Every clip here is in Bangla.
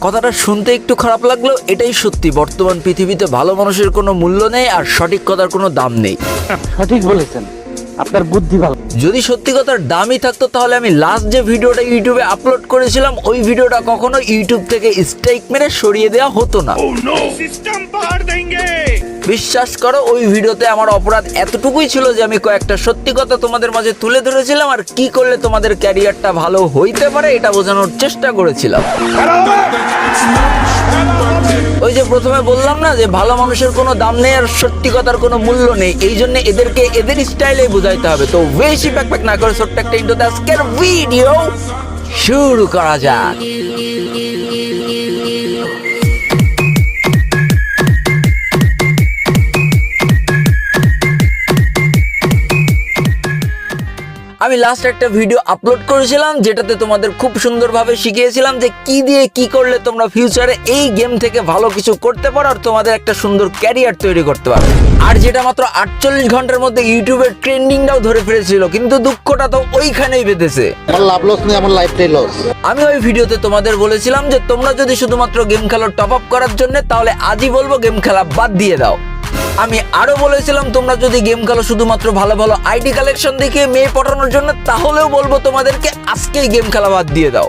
কথাটা শুনতে একটু খারাপ লাগল, এটাই সত্যি। বর্তমান পৃথিবীতে ভালো মানুষের কোনো মূল্য নেই আর সঠিক কথার কোনো দাম নেই। সঠিক বলেছেন। আপনার বুদ্ধি ভালো। যদি সত্যি কথা দামই থাকতো তাহলে আমি লাস্ট যে ভিডিওটা ইউটিউবে আপলোড করেছিলাম ওই ভিডিওটা কখনো ইউটিউব থেকে স্ট্রাইক মেরে সরিয়ে দেওয়া হতো না। বিশ্বাস করো ওই ভিডিওতে আমার অপরাধ এতটুকুই ছিল যে আমি কয়েকটা সত্যি কথা তোমাদের মাঝে তুলে ধরেছিলাম আর কি করলে তোমাদের ক্যারিয়ারটা ভালো হইতে পারে এটা বোঝানোর চেষ্টা করেছিলাম। ওই যে প্রথমে বললাম না যে ভালো মানুষের কোনো দাম নেই আর সত্যি কথার কোনো মূল্য নেই, এই জন্য এদেরকে এদের স্টাইলে বোঝাইতে হবে। তো বেশি প্যাক প্যাক না করে ছোট্ট একটা ইন্টো আজকের ভিডিও শুরু করা যাক। আমি লাস্ট একটা ভিডিও আপলোড করেছিলাম যেটাতে তোমাদের খুব সুন্দরভাবে শিখিয়েছিলাম যে কি দিয়ে কি করলে তোমরা ফিউচারে এই গেম থেকে ভালো কিছু করতে পারো আর তোমাদের একটা সুন্দর ক্যারিয়ার তৈরি করতে পারো। আর যেটা মাত্র আটচল্লিশ ঘণ্টার মধ্যে ইউটিউবের ট্রেন্ডিংটাও ধরে ফেলেছিল কিন্তু দুঃখটা তো ওইখানেই বেঁধেছে। আমি ওই ভিডিওতে তোমাদের বলেছিলাম যে তোমরা যদি শুধুমাত্র গেম খেলো টপ আপ করার জন্য তাহলে আজই বলব গেম খেলা বাদ দিয়ে দাও। আমি আরও বলেছিলাম, তোমরা যদি গেম খেলো শুধুমাত্র ভালো ভালো আইডি কালেকশন দেখে মেয়ে পটানোর জন্য, তাহলেও বলব তোমাদেরকে আজকেই গেম খেলা বাদ দিয়ে দাও।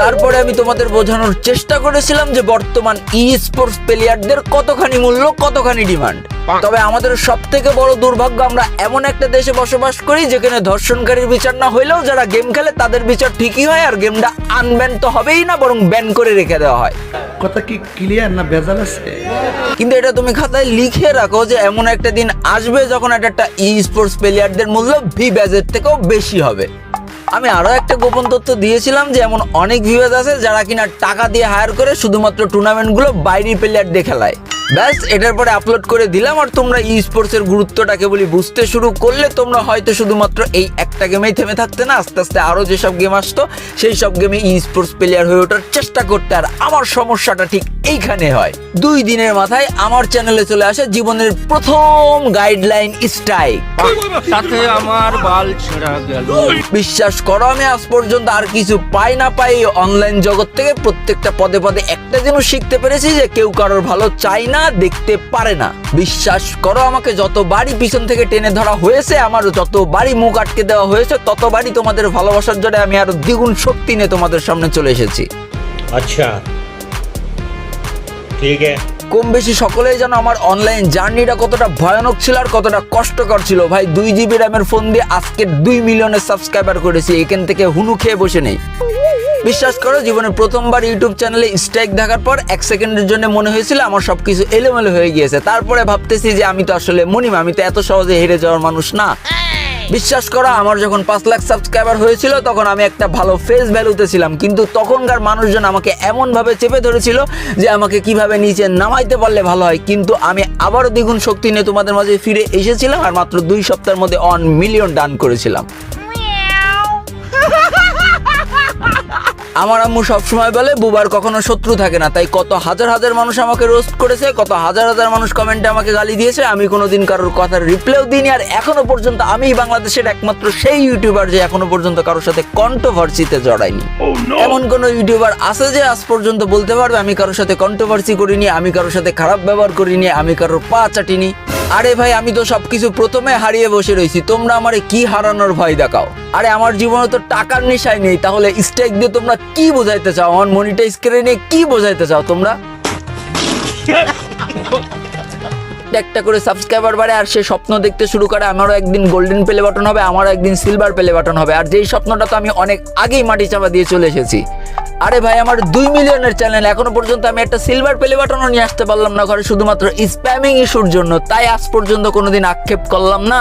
তারপরে আমি তোমাদের বোঝানোর চেষ্টা করেছিলাম যে বর্তমান ই স্পোর্টস প্লেয়ারদের কতখানি মূল্য, কতখানি ডিমান্ড তবে আমাদের সব থেকে বড় দুর্ভাগ্য, আমরা এমন একটা দেশে বসবাস করি, যেখানে ধর্ষণকারীর বিচার না হইলেও যারা গেম খেলে, তাদের বিচার ঠিকই হয় আর গেমটা আনব্যান তো হবেই না, বরং ব্যান করে রেখে দেওয়া হয়। কথা কি ক্লিয়ার না ভেজাল আছে? কিন্তু এটা তুমি খাতায় লিখে রাখো যে এমন একটা দিন আসবে যখন এটা একটা ই স্পোর্টস প্লেয়ারদের মূল্য ভি ব্যাজের থেকেও বেশি হবে। আমি আরও একটা গোপন তথ্য দিয়েছিলাম যে এমন অনেক ভিউয়ার্স আছে যারা কিনা টাকা দিয়ে হায়ার করে শুধুমাত্র টুর্নামেন্টগুলো বাইরের প্লেয়ার দিয়ে খেলায়। ব্যাস, এটার পরে আপলোড করে দিলাম আর তোমরা ই স্পোর্টসের গুরুত্বটাকে বলি বুঝতে শুরু করলে তোমরা হয়তো শুধুমাত্র এই একটা গেমেই থেমে থাকতে না, আস্তে আস্তে আরও যেসব গেম আসতো, সেই সব গেমে ই স্পোর্টস প্লেয়ার হয়ে ওঠার চেষ্টা করতে। আর আমার সমস্যাটা ঠিক এইখানে হয়। দুই দিনের মাথায় আমার চ্যানেলে চলে আসে জীবনের প্রথম গাইডলাইন স্ট্রাইক আমার বাল ছেড়া গেল। বিশ্বাস করো আমি আজ পর্যন্ত আর কিছু পাই না পাই অনলাইন জগৎ থেকে। প্রত্যেকটা পদে পদে একটা যেন শিখতে পেরেছি যে কেউ কারোর ভালো চাই না দেখতে পারে না। বিশ্বাস করো আমাকে যতবারই পিছন থেকে টেনে ধরা হয়েছে আমার যতবারই মুখ আটকে দেওয়া হয়েছে ততবারই তোমাদের ভালোবাসার জন্য আমি আরও দ্বিগুণ শক্তি নিয়ে তোমাদের সামনে চলে এসেছি। আচ্ছা। ঠিক কম বেশি সকলেই যেন আমার অনলাইন জার্নিটা কতটা ভয়ানক ছিল আর কতটা কষ্টকর ছিল। ভাই, দুই জিবি র্যামের ফোন দিয়ে আজকে দুই মিলিয়নের সাবস্ক্রাইবার করেছি, এখান থেকে হুনু খেয়ে বসে নেই। বিশ্বাস করো, জীবনে প্রথমবার ইউটিউব চ্যানেলে স্ট্রাইক দেখার পর এক সেকেন্ডের জন্য মনে হয়েছিল আমার সব কিছু এলোমেলো হয়ে গিয়েছে। তারপরে ভাবতেছি যে আমি তো আসলে মনিম, আমি তো এত সহজে হেরে যাওয়ার মানুষ না। বিশ্বাস করা, আমার যখন পাঁচ লাখ সাবস্ক্রাইবার হয়েছিল, তখন আমি একটা ভালো ফেস ভ্যালুতে ছিলাম। কিন্তু তখনকার মানুষজন আমাকে এমনভাবে চেপে ধরেছিল যে আমাকে কীভাবে নিচে নামাইতে পারলে ভালো হয়। কিন্তু আমি আবারও দ্বিগুণ শক্তি নিয়ে তোমাদের মাঝে ফিরে এসেছিলাম আর মাত্র দুই সপ্তাহের মধ্যে অন মিলিয়ন ডান করেছিলাম। আমার আম্মু সবসময় বলে বুবার কখনো শত্রু থাকে না। তাই কত হাজার হাজার মানুষ আমাকে রোস্ট করেছে কত হাজার হাজার মানুষ কমেন্টে আমাকে গালি দিয়েছে। আমি কোনোদিন কারোর কথার রিপ্লাইও দিইনি আর এখনও পর্যন্ত আমি বাংলাদেশের একমাত্র সেই ইউটিউবার যে এখনও পর্যন্ত কারোর সাথে কন্ট্রোভার্সিতে জড়াইনি এমন কোন ইউটিউবার আছে যে আজ পর্যন্ত বলতে পারবে আমি কারোর সাথে কন্ট্রোভার্সি করিনি আমি কারোর সাথে খারাপ ব্যবহার করিনি আমি কারোর পা চাটিনি। আরে ভাই আমি তো সবকিছু প্রথমে হারিয়ে বসে রয়েছি। তোমরা আমারে কি হারানোর ভয় দেখাও? আরে আমার জীবনে তো টাকার নেশাই নেই। তাহলে স্ট্রাইক দিয়ে তোমরা কি বোঝাইতে চাও? আমার মনিটাইজ করে নিয়ে কি বোঝাইতে চাও তোমরা? একটা করে সাবস্ক্রাইবার বাড়ে আর সে স্বপ্ন দেখতে শুরু করে। আমারও একদিন গোল্ডেন প্লে বাটন হবে আমারও একদিন সিলভার প্লে বাটন হবে। আর যেই স্বপ্নটা তো আমি অনেক আগেই মাটি চাপা দিয়ে চলে এসেছি। আরে ভাই, আমার দুই মিলিয়নের চ্যানেল এখনও পর্যন্ত আমি একটা সিলভার প্লে বাটনও নিয়ে আসতে পারলাম না ঘরে, শুধুমাত্র স্প্যামিং ইস্যুর জন্য। তাই আজ পর্যন্ত কোনোদিন আক্ষেপ করলাম না।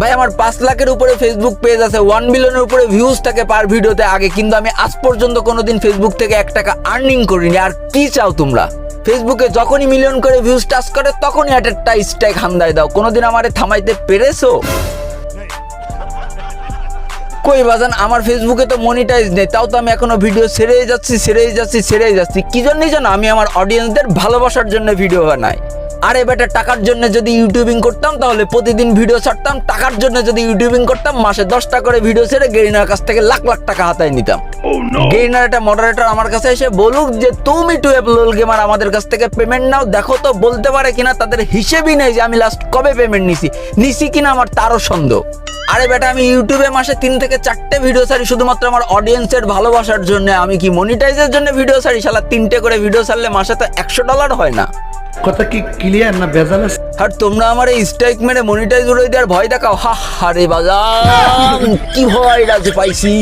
ভাই, আমার পাঁচ লাখের উপরে ফেসবুক পেজ আছে ওয়ান মিলিয়নের উপরে ভিউজ থাকে পার ভিডিওতে আগে, কিন্তু আমি আজ পর্যন্ত কোনোদিন ফেসবুক থেকে এক টাকা আর্নিং করিনি। আর কি চাও তোমরা? ফেসবুকে যখনই মিলিয়ন করে ভিউজ টাচ করে, তখনই একটা স্ট্রাইক হান্দায় দাও। কোনোদিন আমারে থামাইতে পেরেছ? কই বাজান, আমার ফেসবুকে তো মনিটাইজ নেই, তাও তো আমি এখনও ভিডিও ছেড়েই যাচ্ছি ছেড়েই যাচ্ছি ছেড়েই যাচ্ছি। কি জন্যই জানো আমি আমার অডিয়েন্সদের ভালোবাসার জন্য ভিডিও বানাই? আরে বেটা টাকার জন্য যদি ইউটিউবিং করতাম তাহলে প্রতিদিন ভিডিও ছাড়তাম। টাকার জন্য যদি ইউটিউবিং করতাম মাসে দশটা করে ভিডিও ছেড়ে গেরিনার কাছ থেকে লাখ লাখ টাকা হাতায় নিতাম। গেরিনার একটা মডারেটর আমার কাছে এসে বলুক যে তুমি টু এপ লোল গেমার আমাদের কাছ থেকে পেমেন্ট নাও। দেখো তো বলতে পারে কিনা তাদের হিসেবই নেই যে আমি লাস্ট কবে পেমেন্ট নিছি। নিছি কিনা আমার তারও সন্দেহ। আরে বেটা আমি ইউটিউবে মাসে তিন থেকে চারটে ভিডিও ছাড়ি শুধুমাত্র আমার অডিয়েন্সের ভালোবাসার জন্য। আমি কি মনিটাইজের জন্য ভিডিও ছাড়ি? শালা তিনটে করে ভিডিও ছাড়লে মাসে তো একশো ডলার হয় না। কথা কি ক্লিয়ার না ভেজাল আর তোমরা আমার এই স্ট্রাইক মেরে মনিটাইজ উড়ে দেওয়ার ভয় দেখাও। হা হারে বাজা। কি ভয় রাজ পাইছি।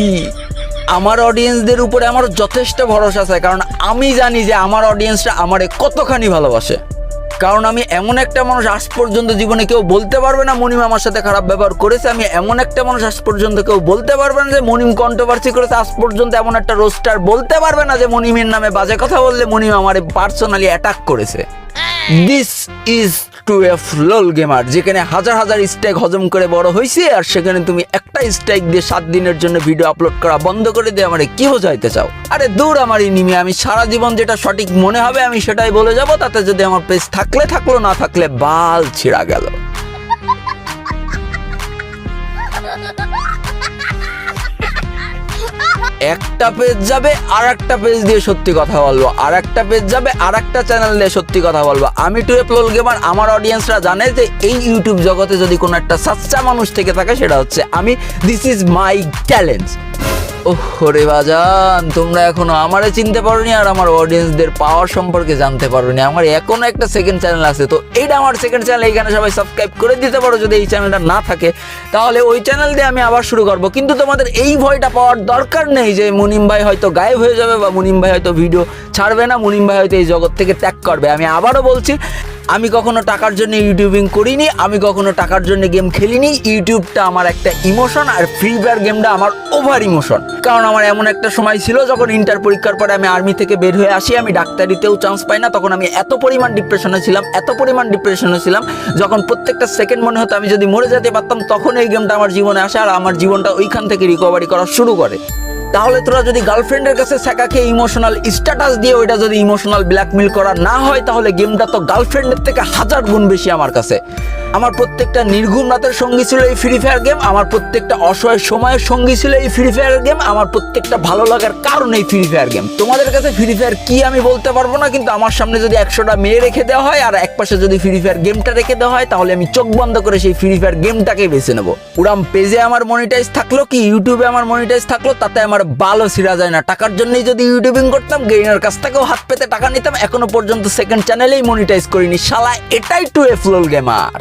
আমার অডিয়েন্সদের উপরে আমার যথেষ্ট ভরসা আছে, কারণ আমি জানি যে আমার অডিয়েন্সটা আমারে কতখানি ভালোবাসে। কারণ আমি এমন একটা মানুষ আজ পর্যন্ত জীবনে কেউ বলতে পারবে না, মনিম আমার সাথে খারাপ ব্যবহার করেছে। আমি এমন একটা মানুষ আজ পর্যন্ত কেউ বলতে পারবে না যে মনিম কন্ট্রোভার্সি করেছে। আজ পর্যন্ত এমন একটা রোস্টার বলতে পারবে না যে মনিমের নামে বাজে কথা বললে মনিম আমার পার্সোনালি অ্যাটাক করেছে। This is to a flow gamer, যেখানে হাজার হাজার স্ট্রাইক হজম করে বড় হয়েছে আর সেখানে তুমি একটা স্ট্রাইক দিয়ে সাত দিনের জন্য ভিডিও আপলোড করা বন্ধ করে দিয়ে আমার কি বোঝাইতে চাও? আরে দূর আমার ইনিমি আমি সারা জীবন যেটা সঠিক মনে হবে আমি সেটাই বলে যাব, তাতে যদি আমার পেজ থাকলে থাকল, না থাকলে বাল ছিঁড়া গেল। একটা পেজ যাবে আর একটা পেজ দিয়ে সত্যি কথা বলব। আর একটা পেজ যাবে আর একটা চ্যানেল দিয়ে সত্যি কথা বলব। আমি টু প্লোল গেমার আমার অডিয়েন্সরা জানে যে এই ইউটিউব জগতে যদি কোনো একটা সাচ্চা মানুষ থেকে থাকে, সেটা হচ্ছে আমি। দিস ইজ মাই চ্যালেঞ্জ ওহ রে বাজান, তোমরা এখনও আমারে চিনতে পারোনি আর আমার অডিয়েন্সদের পাওয়ার সম্পর্কে জানতে পারোনি। আমার এখনও একটা সেকেন্ড চ্যানেল আছে, তো এইটা আমার সেকেন্ড চ্যানেল এইখানে সবাই সাবস্ক্রাইব করে দিতে পারো যদি এই চ্যানেলটা না থাকে। তাহলে ওই চ্যানেল দিয়ে আমি আবার শুরু করব। কিন্তু তোমাদের এই ভয়টা পাওয়ার দরকার নেই যে মুনিম ভাই হয়তো গায়েব হয়ে যাবে বা মুনিম ভাই হয়তো ভিডিও ছাড়বে না, মুনিম ভাই হয়তো এই জগৎ থেকে ত্যাগ করবে। আমি আবারও বলছি আমি কখনো টাকার জন্য ইউটিউবিং করিনি, আমি কখনো টাকার জন্য গেম খেলিনি। ইউটিউবটা আমার একটা ইমোশন আর ফ্রি ফায়ার গেমটা আমার ওভার ইমোশন কারণ আমার এমন একটা সময় ছিল যখন ইন্টার পরীক্ষার পরে আমি আর্মি থেকে বের হয়ে আসি, আমি ডাক্তারিতেও চান্স পাই না, তখন আমি এত পরিমাণ ডিপ্রেশনে ছিলাম, এত পরিমাণ ডিপ্রেশনে ছিলাম, যখন প্রত্যেকটা সেকেন্ড মনে হতো আমি যদি মরে যেতে পারতাম, তখন এই গেমটা আমার জীবনে আসে আর আমার জীবনটা ওইখান থেকে রিকভারি করা শুরু করে। তাহলে তোরা যদি গার্লফ্রেন্ডের কাছে শেখাকে ইমোশনাল স্ট্যাটাস দিয়ে ওইটা যদি ইমোশনাল ব্ল্যাকমেল করা না হয়, তাহলে গেমটা তো গার্লফ্রেন্ডের থেকে হাজার গুণ বেশি আমার কাছে। আমার প্রত্যেকটা নির্ঘুম রাতের সঙ্গী ছিল এই ফ্রি ফায়ার গেম আমার প্রত্যেকটা অসহায় সময়ের সঙ্গী ছিল এই ফ্রি ফায়ার গেম আমার প্রত্যেকটা ভালো লাগার কারণ এই ফ্রি ফায়ার গেম তোমাদের কাছে ফ্রি ফায়ার কি আমি বলতে পারব না, কিন্তু আমার সামনে যদি একশোটা মেয়ে রেখে দেওয়া হয় আর এক পাশে যদি ফ্রি ফায়ার গেমটা রেখে দেওয়া হয়, তাহলে আমি চোখ বন্ধ করে সেই ফ্রি ফায়ার গেমটাকে বেছে নেব। উড়াম পেজে আমার মনিটাইজ থাকল কি ইউটিউবে আমার মনিটাইজ থাকল, তাতে আমার ভালো সিরা যায় না। টাকার জন্যই যদি ইউটিউবিং করতাম গেইনার কাছ থেকেও হাত পেতে টাকা নিতাম, এখনও পর্যন্ত সেকেন্ড চ্যানেলেই মনিটাইজ করিনি। শালা, এটাই টু এ ফ্লোল গেমার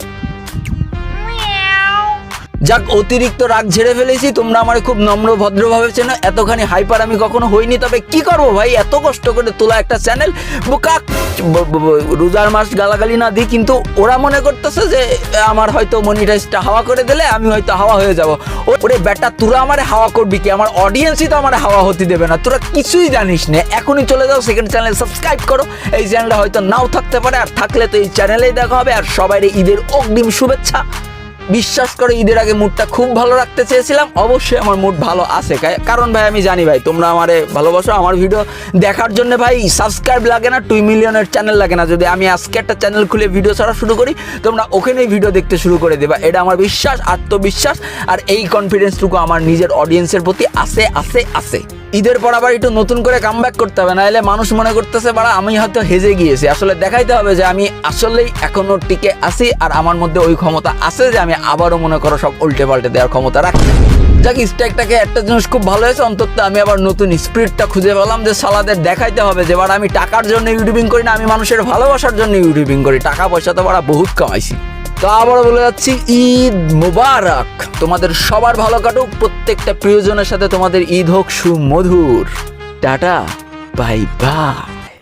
যাক, অতিরিক্ত রাগ ঝেড়ে ফেলেছি, তোমরা আমার খুব নম্র ভদ্রভাবে চেনো, এতখানি হাইপার আমি কখনো হইনি, তবে কি করব ভাই? এত কষ্ট করে তোলা একটা চ্যানেল বোকা! রোজার মাস গালাগালি না দিই, কিন্তু ওরা মনে করতেছে যে, আমার হয়তো মনিটাইজটা হাওয়া করে দিলে, আমি হয়তো হাওয়া হয়ে যাব। ওরে বেটা, তোরা আমারে হাওয়া করবি কি? আমার অডিয়েন্সই তো আমার হাওয়া হতে দেবে না। তোরা কিছুই জানিস না। এখনই চলে যাও সেকেন্ড চ্যানেল সাবস্ক্রাইব করো। এই চ্যানেলটা হয়তো নাও থাকতে পারে, আর থাকলে তো এই চ্যানেলেই দেখা হবে, আর সবাই ঈদের অগ্রিম শুভেচ্ছা। বিশ্বাস করে ঈদের আগে মুডটা খুব ভালো রাখতে চেয়েছিলাম। অবশ্যই আমার মুড ভালো আছে। কারণ ভাই, আমি জানি ভাই, তোমরা আমারে ভালোবাসো। আমার ভিডিও দেখার জন্য ভাই সাবস্ক্রাইব লাগে না টু মিলিয়নের চ্যানেল লাগে না। যদি আমি আজকে একটা চ্যানেল খুলে ভিডিও ছাড়া শুরু করি, তোমরা ওখানেই ভিডিও দেখতে শুরু করে দেবা। এটা আমার বিশ্বাস, আত্মবিশ্বাস, আর এই কনফিডেন্সটুকু আমার নিজের অডিয়েন্সের প্রতি আছে আছে আছে। ঈদের পর আবার একটু নতুন করে কাম করতে হবে, নাহলে মানুষ মনে করতেছে, বাড়া, আমি হয়তো হেজে গিয়েছি। আসলে দেখাইতে হবে যে আমি আসলেই এখনও টিকে আছি আর আমার মধ্যে ওই ক্ষমতা আছে যে আমি আবারও মনে করো সব উল্টে পাল্টে দেওয়ার ক্ষমতা রাখি যাক স্ট্যাকটাকে একটা জিনিস খুব ভালো হয়েছে, অন্তত আমি আবার নতুন স্পিরিটটা খুঁজে পেলাম যে সালাদের দেখাইতে হবে যে, বাড়া, আমি টাকার জন্য ইউটিউবিং করি না, আমি মানুষের ভালোবাসার জন্য ইউটিউবিং করি। টাকা পয়সা তো বাড়া বহুত কামাইছি। তো আবারও বলে যাচ্ছি, ঈদ মুবারক। তোমাদের সবার ভালো কাটুক, প্রত্যেকটা প্রিয়জনের সাথে তোমাদের ঈদ হোক সুমধুর। Tata bye bye